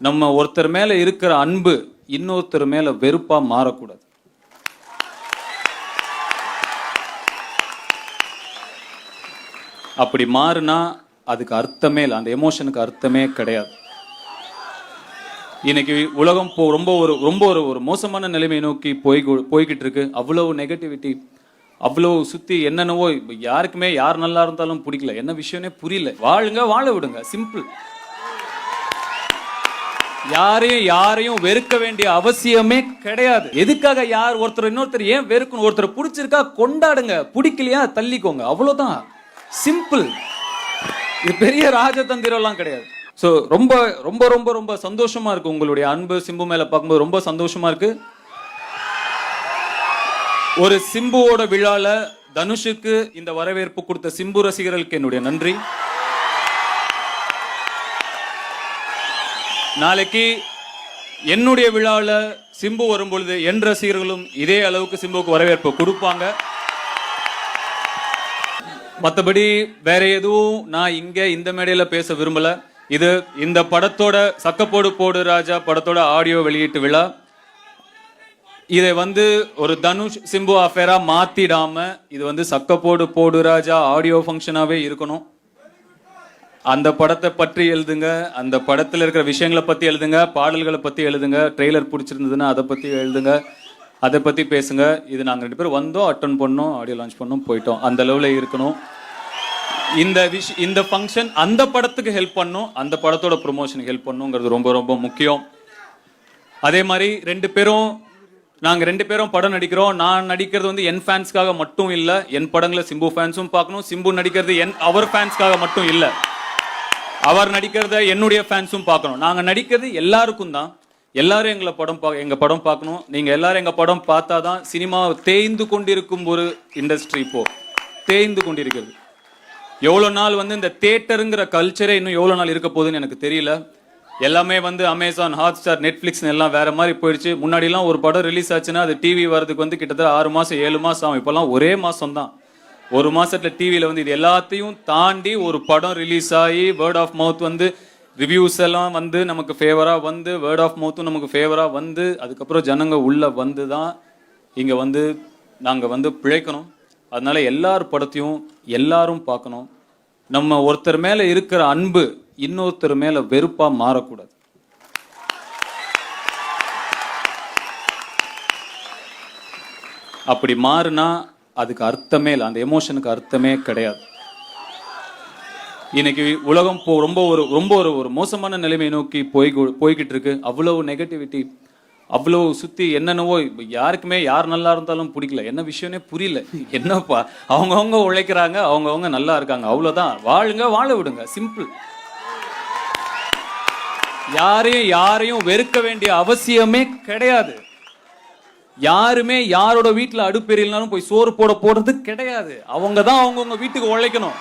நம்ம ஒருத்தர் மேல இருக்கிற அன்பு இன்னொருத்தர் மேல வெறுப்பா மாறக்கூடாது. அப்படி மாறுனா அதுக்கு அர்த்தமே இல்லை. அந்த எமோஷனுக்கு அர்த்தமே கிடையாது. இன்னைக்கு உலகம் போ ரொம்ப ஒரு ரொம்ப ஒரு ஒரு மோசமான நிலைமை நோக்கி போய் போய்கிட்டு இருக்கு அவ்வளவு நெகட்டிவிட்டி அவ்வளோ சுற்றி என்னென்னவோ இப்போ யாருக்குமே யார் நல்லா இருந்தாலும் பிடிக்கல. என்ன விஷயம்னே புரியல. வாழுங்க வாழ விடுங்க. சிம்பிள் யாரையும் யாரையும் வெறுக்க வேண்டிய அவசியமே கிடையாது. எதுக்காக யார் ஒருத்தர் இன்னொருத்தர் ஏன் வெறுக்கணும் ஒருத்தர் பிடிச்சிருக்கா கொண்டாடுங்க. பிடிக்கலையா தள்ளிக்கோங்க. அவ்வளோதான் சிம்பிள் இது பெரிய ராஜதந்திரம்லாம் கிடையாது. ஸோ ரொம்ப ரொம்ப ரொம்ப ரொம்ப சந்தோஷமா இருக்கு உங்களுடைய அன்பு. சிம்பு மேல பார்க்கும்போது ரொம்ப சந்தோஷமா இருக்கு. ஒரு சிம்புவோட விழால தனுஷுக்கு இந்த வரவேற்பு கொடுத்த சிம்பு ரசிகர்களுக்கு என்னுடைய நன்றி. நாளைக்கு என்னுடைய விழாவில் சிம்பு வரும்பொழுது என் ரசிகர்களும் இதே அளவுக்கு சிம்புக்கு வரவேற்பு கொடுப்பாங்க. மற்றபடி வேற எதுவும் நான் இங்கே இந்த மேடையில் பேச விரும்பல. இது இந்த படத்தோட சக்கப்போடு போடு ராஜா படத்தோட ஆடியோ வெளியீட்டு விழா. இதை வந்து ஒரு தனுஷ் சிம்பு அஃபேரா மாத்திடாம இது வந்து சக்கப்போடு போடு ராஜா ஆடியோ ஃபங்க்ஷனாவே இருக்கணும். அந்த படத்தை பற்றி எழுதுங்க அந்த படத்தில் இருக்கிற விஷயங்களை பற்றி எழுதுங்க பாடல்களை பற்றி எழுதுங்க ட்ரெய்லர் பிடிச்சிருந்ததுன்னா அதை பற்றி எழுதுங்க அதை பற்றி பேசுங்க. இது நாங்கள் ரெண்டு பேரும் வந்தோம் அட்டன் பண்ணோம் ஆடியோ லான்ச் பண்ணோம் போயிட்டோம். அந்த லெவலில் இருக்கணும். இந்த விஷ் இந்த ஃபங்க்ஷன் அந்த படத்துக்கு ஹெல்ப் பண்ணும். அந்த படத்தோட ப்ரொமோஷனுக்கு ஹெல்ப் பண்ணுங்கிறது ரொம்ப ரொம்ப முக்கியம். அதே மாதிரி ரெண்டு பேரும் நாங்கள் ரெண்டு பேரும் படம் நடிக்கிறோம். நான் நடிக்கிறது வந்து என் ஃபேன்ஸ்க்காக மட்டும் இல்லை என் படங்களை சிம்பு ஃபேன்ஸும் பார்க்கணும். சிம்பு நடிக்கிறது என் அவர் ஃபேன்ஸ்க்காக மட்டும் இல்லை. அவர் நடிக்கிறத என்னுடைய ஃபேன்ஸும் பார்க்கணும். நாங்கள் நடிக்கிறது எல்லாருக்கும் தான். எல்லாரும் எங்களை படம் பா எங்கள் படம் பார்க்கணும். நீங்கள் எல்லாரும் எங்கள் படம் பார்த்தா தான் சினிமா தேய்ந்து கொண்டிருக்கும் ஒரு இண்டஸ்ட்ரி இப்போ. தேய்ந்து கொண்டிருக்கிறது. எவ்வளோ நாள் வந்து இந்த தேட்டருங்கிற கல்ச்சரே இன்னும் எவ்வளோ நாள் இருக்க போகுதுன்னு எனக்கு தெரியல. எல்லாமே வந்து அமேசான் ஹாட் ஸ்டார் நெட்ஃப்ளிக்ஸ் எல்லாம் வேற மாதிரி போயிடுச்சு. முன்னாடிலாம் ஒரு படம் ரிலீஸ் ஆச்சுன்னா அது டிவி வரதுக்கு வந்து கிட்டத்தட்ட ஆறு மாதம் ஏழு மாதம் ஆகும். இப்போல்லாம் ஒரே மாதம் தான் ஒரு மாசத்துல டிவியில வந்து இது எல்லாத்தையும் தாண்டி ஒரு படம் ரிலீஸ் ஆகி வேர்ட் ஆஃப் மவுத் வந்து ரிவ்யூஸ் எல்லாம் வந்து நமக்கு ஃபேவரா வந்து வேர்ட் ஆஃப் மவுத்தும் நமக்கு ஃபேவரா வந்து அதுக்கப்புறம் ஜனங்க உள்ள வந்து தான் இங்க வந்து நாங்க வந்து பிழைக்கணும். அதனால எல்லார் படத்தையும் எல்லாரும் பார்க்கணும். நம்ம ஒருத்தர் மேல இருக்கிற அன்பு இன்னொருத்தர் மேல வெறுப்பா மாறக்கூடாது. அப்படி மாறுனா அதுக்கு அர்த்தமே இல்லை. அந்த எமோஷனுக்கு அர்த்தமே கிடையாது. இன்னைக்கு உலகம் போ ரொம்ப ஒரு ரொம்ப ஒரு ஒரு மோசமான நிலைமை நோக்கி போய் போய்கிட்டு இருக்கு அவ்வளவு நெகட்டிவிட்டி அவ்வளோ சுற்றி என்னென்னவோ யாருக்குமே யார் நல்லா இருந்தாலும் பிடிக்கல. என்ன விஷயம்னே புரியல. என்னப்பா? அவங்கவுங்க உழைக்கிறாங்க அவங்கவுங்க நல்லா இருக்காங்க. அவ்வளோதான் வாழுங்க வாழ விடுங்க. சிம்பிள் யாரையும் யாரையும் வெறுக்க வேண்டிய அவசியமே கிடையாது. யாருமே யாரோட வீட்டில் அடுப்பெரியலனாலும் போய் சோறு போட போடுறது கிடையாது. அவங்க தான் அவங்கவுங்க வீட்டுக்கு உழைக்கணும்.